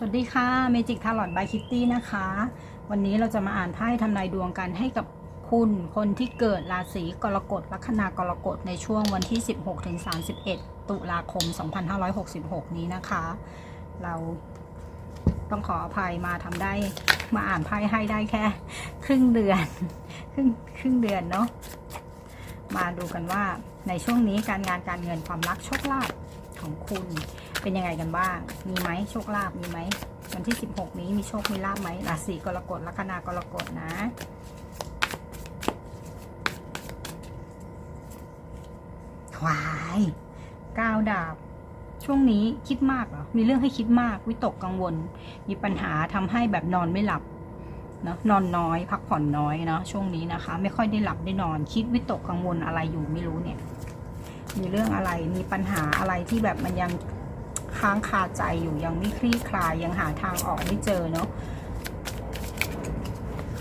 สวัสดีค่ะเมจิกทาร์ลอตบายคิตตี้นะคะ วันนี้เราจะมาอ่านไพ่ทำนายดวงกันให้กับคุณคนที่เกิดราศีกรกฎลัคนากรกฎในช่วงวันที่ 16ถึง31 ตุลาคม 2566 นี้นะคะ เราต้องขออภัยมาทำได้มาอ่านไพ่ให้ได้แค่ ครึ่งเดือน ครึ่งครึ่งเดือนเนาะมาดูกันว่าในช่วงนี้การงานการเงินความรักโชคลาภของคุณ เป็นยังไงกันบ้าง มีไหมโชคลาภมีไหมวันที่ 16 นี้มีโชค มีลาภไหมราศีกรกฎลัคนากรกฎนะ วายก้าวดาบ ช่วงนี้คิดมากเหรอ มีเรื่องให้คิดมาก วิตกกังวล มีปัญหาทำให้แบบนอนไม่หลับเนอะนอนน้อย พักผ่อนน้อยเนาะช่วงนี้นะคะ ไม่ค่อยได้หลับได้นอน คิดวิตกกังวลอะไรอยู่ไม่รู้เนี่ย มีเรื่องอะไร มีปัญหาอะไรที่แบบมันยัง ค้างคาใจอยู่ยังไม่คลี่คลายยังหาทางออกไม่เจอเนาะ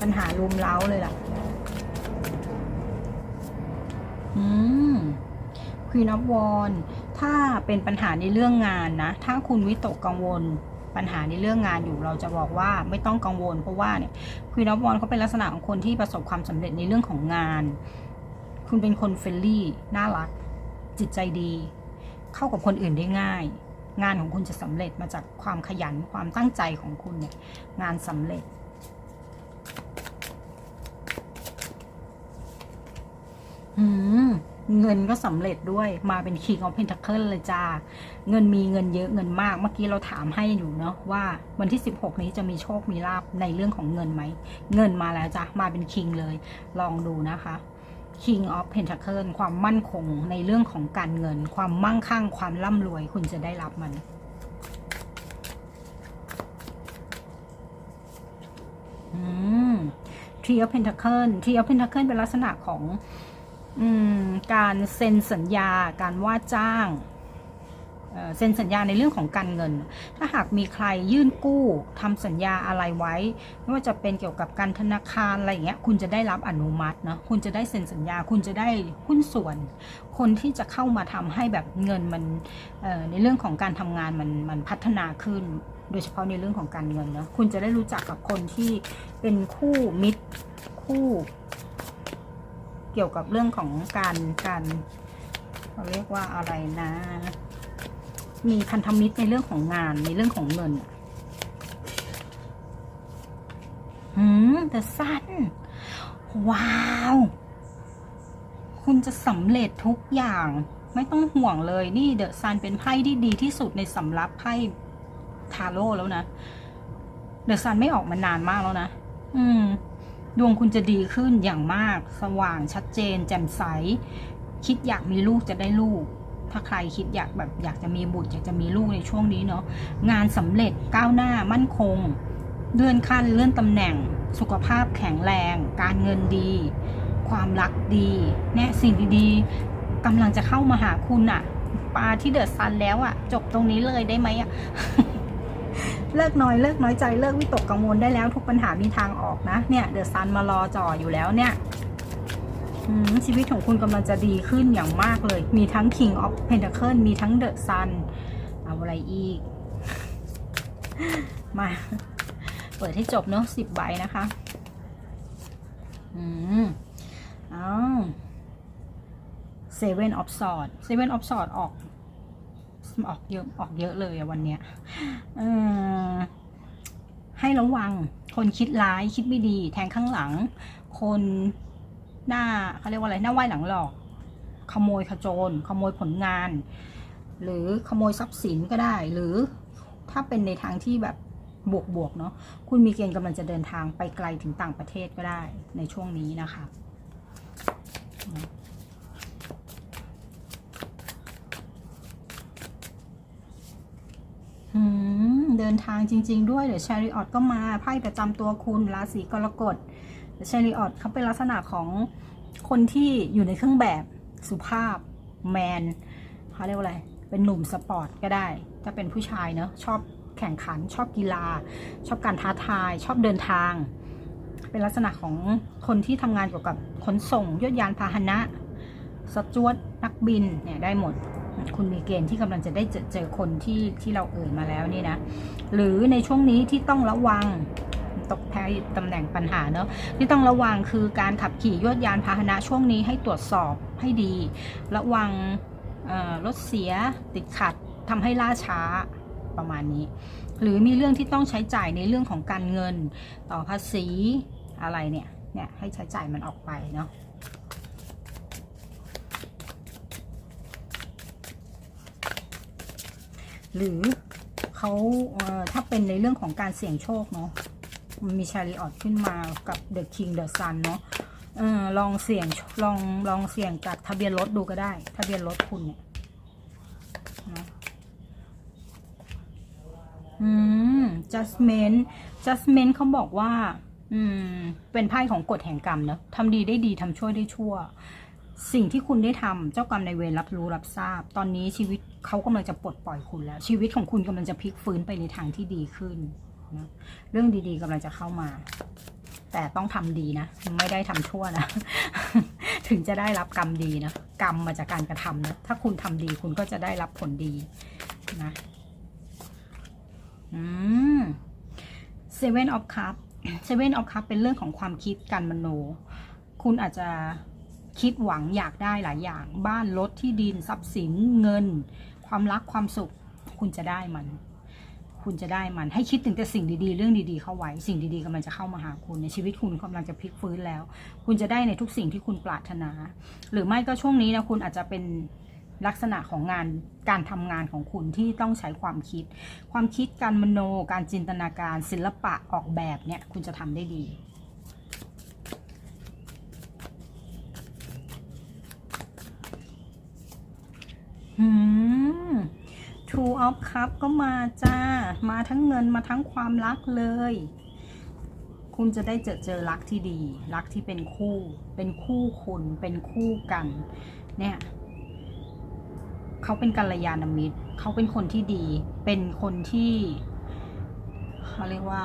ปัญหารุมเร้าเลยล่ะ อืมควีนอ f วอนถ้าเป็นปัญหาในเรื่องงานนะ ถ้าคุณวิตกกังวลปัญหาในเรื่องงานอยู่เราจะบอกว่าไม่ต้องกังวล เพราะว่าเนี่ยควีนอ f วอนเขาเป็นลักษณะของคนที่ประสบความสำเร็จในเรื่องของงาน คุณเป็นคนเฟรนลี่น่ารัก จิตใจดี เข้ากับคนอื่นได้ง่าย งานของคุณจะสำเร็จมาจากความขยันความตั้งใจของคุณเนี่ยงานสำเร็จ อืมเงินก็สำเร็จด้วยมาเป็น King of Pentacle เลยจ้า เงินมีเงินเยอะเงินมาก เมื่อกี้เราถามให้อยู่เนาะว่าวันที่ 16 นี้จะมีโชคมีลาบในเรื่องของเงินไหม เงินมาแล้วจ้ะมาเป็น King เลย ลองดูนะคะ King of Pentacle ความมั่นคงในเรื่องของการเงิน ความมั่งคั่ง ความร่ำรวยคุณจะได้รับมันอืม Three of Pentacle Tree of Pentacle เป็นลักษณะของอการเซ็นสัญญา การว่าจ้าง เซ็นสัญญาในเรื่องของการเงิน ถ้าหากมีใครยื่นกู้ทำสัญญาอะไรไว้ ไม่ว่าจะเป็นเกี่ยวกับการธนาคารอะไรอย่างเงี้ยคุณจะได้รับอนุมัติเนาะคุณจะได้เซ็นสัญญา คุณจะได้หุ้นส่วน คนที่จะเข้ามาทำให้แบบเงินมันในเรื่องของการทำงานมันมันพัฒนาขึ้น โดยเฉพาะในเรื่องของการเงินเนาะคุณจะได้รู้จักกับคนที่เป็นคู่มิตรคู่ เกี่ยวกับเรื่องของการการเขาเรียกว่าอะไรนะ มีพันธมิตรในเรื่องของงานในเรื่องของเงินหืมแต่สั้น ว้าว คุณจะสำเร็จทุกอย่าง ไม่ต้องห่วงเลยนี่เดอะซันเป็นไพ่ที่ดีที่สุดในสำรับไพ่ทาโร่แล้วนะเดอะซันไม่ออกมานานมากแล้วนะ อืม ดวงคุณจะดีขึ้นอย่างมาก สว่างชัดเจน แจ่มใส คิดอยากมีลูกจะได้ลูก ถ้าใครคิดอยากแบบอยากจะมีบุตรอยากจะมีลูกในช่วงนี้เนาะงานสำเร็จก้าวหน้ามั่นคง เลื่อนขั้นเลื่อนตำแหน่ง สุขภาพแข็งแรง การเงินดี ความรักดีเนี่ยสิ่งดีๆกำลังจะเข้ามาหาคุณอะปลาที่เดือดซันแล้วอะจบตรงนี้เลยได้ไหมอะเลิกน้อยเลิกน้อยใจเลิกวิตกกังวลได้แล้วทุกปัญหามีทางออกนะเนี่ยเดอะซันมารอจ่ออยู่แล้วเนี่ย ชีวิตของคุณกำลังจะดีขึ้นอย่างมากเลย มีทั้ง King of Pentacle มีทั้ง The Sun เอาอะไรอีก มา เปิดให้จบเนาะสิบใบนะคะ อืมอ้าว Seven of Swords Seven of Swords ออก ออกเยอะ ออกเยอะเลยวันเนี้ยให้ระวัง คนคิดร้ายคิดไม่ดี แทงข้างหลัง คน หน้าเขาเรียกว่าอะไรหน้าไหว้หลังหลอก ขโมยขโจร ขโมยผลงาน หรือขโมยทรัพย์สินก็ได้ หรือถ้าเป็นในทางที่แบบบวกบวกๆเนาะคุณมีเกณฑ์กำลังจะเดินทางไปไกลถึงต่างประเทศก็ได้ในช่วงนี้นะคะเดินทางจริง ๆ ด้วยเดี๋ยวชาริออตก็มาไพ่ประจำตัวคุณราศีกรกฎ เชริออตเขาเป็นลักษณะของคนที่อยู่ในเครื่องแบบสุภาพแมนเขาเรียกว่าอะไร เป็นหนุ่มสปอร์ตก็ได้ ถ้าเป็นผู้ชายเนอะชอบแข่งขันชอบกีฬา ชอบการท้าทาย ชอบเดินทาง เป็นลักษณะของคนที่ทำงานเกี่ยวกับขนส่งยดยานพาหนะสจวตนักบินเนี่ยได้หมดคุณมีเกณฑ์ที่กำลังจะได้เจอเจอคนที่ที่เราเอ่ยมาแล้วนี่นะ หรือในช่วงนี้ที่ต้องระวัง ตกแพ้ตำแหน่งปัญหาเนอะที่ต้องระวังคือการขับขี่ยวดยานพาหนะช่วงนี้ให้ตรวจสอบให้ดี ระวังรถเสียติดขัดทำให้ล่าช้าประมาณนี้ หรือมีเรื่องที่ต้องใช้จ่ายในเรื่องของการเงินต่อภาษีอะไรเนี่ยเนี่ยให้ใช้จ่ายมันออกไปเนาะหรือเขาเถ้าเป็นในเรื่องของการเสี่ยงโชคเนาะ มีชาริออตขึ้นมากับเดอะคิงเดอะซันเนาะออลองเสี่ยงลองลองเสี่ยงกับทะเบียนรถดูก็ได้ ทะเบียนรถคุณเนี่ยนะอืม judgment judgment เขาบอกว่า อืม เป็นไพ่ของกฎแห่งกรรมเนอะทำดีได้ดีทำชั่วได้ชั่ว สิ่งที่คุณได้ทำเจ้ากรรมในเวรรับรู้รับทราบ ตอนนี้ชีวิตเขากำลังจะปลดปล่อยคุณแล้ว ชีวิตของคุณกำลังจะพลิกฟื้นไปในทางที่ดีขึ้น นะเรื่องดีๆกำลังจะเข้ามา แต่ต้องทำดีนะ ไม่ได้ทำชั่วนะ ถึงจะได้รับกรรมดีนะ กรรมมาจากการกระทำนะ ถ้าคุณทำดีคุณก็จะได้รับผลดีนะอืม Seven of Cup Seven of Cup เป็นเรื่องของความคิดการมโน คุณอาจจะคิดหวังอยากได้หลายอย่าง บ้านรถที่ดินทรัพย์สินเงิน ความรักความสุข คุณจะได้มัน คุณจะได้มันให้คิดถึงแต่สิ่งดีๆ เรื่องดีๆเข้าไว้ สิ่งดีๆกำลังจะเข้ามาหาคุณในชีวิตคุณกำลังจะพลิกฟื้นแล้ว คุณจะได้ในทุกสิ่งที่คุณปรารถนา หรือไม่ก็ช่วงนี้นะคุณอาจจะเป็นลักษณะของงานการทำงานของคุณที่ต้องใช้ความคิด ความคิดการมโนการจินตนาการ ศิลปะออกแบบเนี่ยคุณจะทำได้ดีอืม Two of Cup ก็มาจ้า มาทั้งเงินมาทั้งความรักเลย คุณจะได้เจอเจอรักที่ดี รักที่เป็นคู่ เป็นคู่คุณเป็นคู่กัน เนี่ยเขาเป็นกัลยาณมิตร เขาเป็นคนที่ดี เป็นคนที่เขาเรียกว่า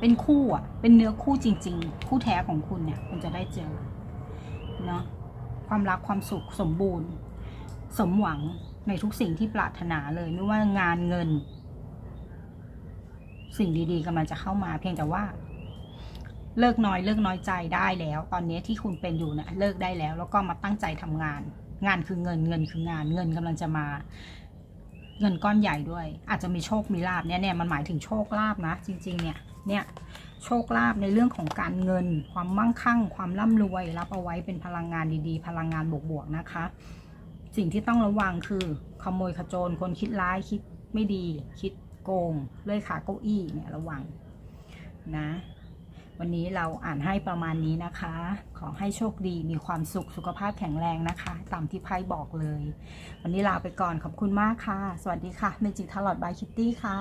เป็นคู่อะ เป็นเนื้อคู่จริง ๆ คู่แท้ของคุณเนี่ย คุณจะได้เจอ เนาะความรักความสุขสมบูรณ์ สมหวังในทุกสิ่งที่ปรารถนาเลยไม่ว่างานเงิน สิ่งดีๆกำลังจะเข้ามา เพียงแต่ว่า เลิกน้อยเลิกน้อยใจได้แล้ว ตอนนี้ที่คุณเป็นอยู่เนี่ยเลิกได้แล้ว แล้วก็มาตั้งใจทำงาน งานคือเงินเงินคืองานเงินกำลังจะมา เงินก้อนใหญ่ด้วย อาจจะมีโชคมีลาบเนี่ยเนี่ยมันหมายถึงโชคลาบนะ จริง ๆ เนี่ยเนี่ยโชคลาภในเรื่องของการเงิน ความมั่งคั่ง ความร่ำรวย รับเอาไว้เป็นพลังงานดีๆ พลังงานบวกๆนะคะ สิ่งที่ต้องระวังคือขโมยขโจรคนคิดร้ายคิดไม่ดี คิดโกงเลื่อยขาเก้าอี้เนี่ยระวังนะ วันนี้เราอ่านให้ประมาณนี้นะคะ ขอให้โชคดีมีความสุขสุขภาพแข็งแรงนะคะ ตามที่ไพ่บอกเลย วันนี้ลาไปก่อนขอบคุณมากค่ะ สวัสดีค่ะเมจิทาร์ลอดบายคิตตี้ค่ะ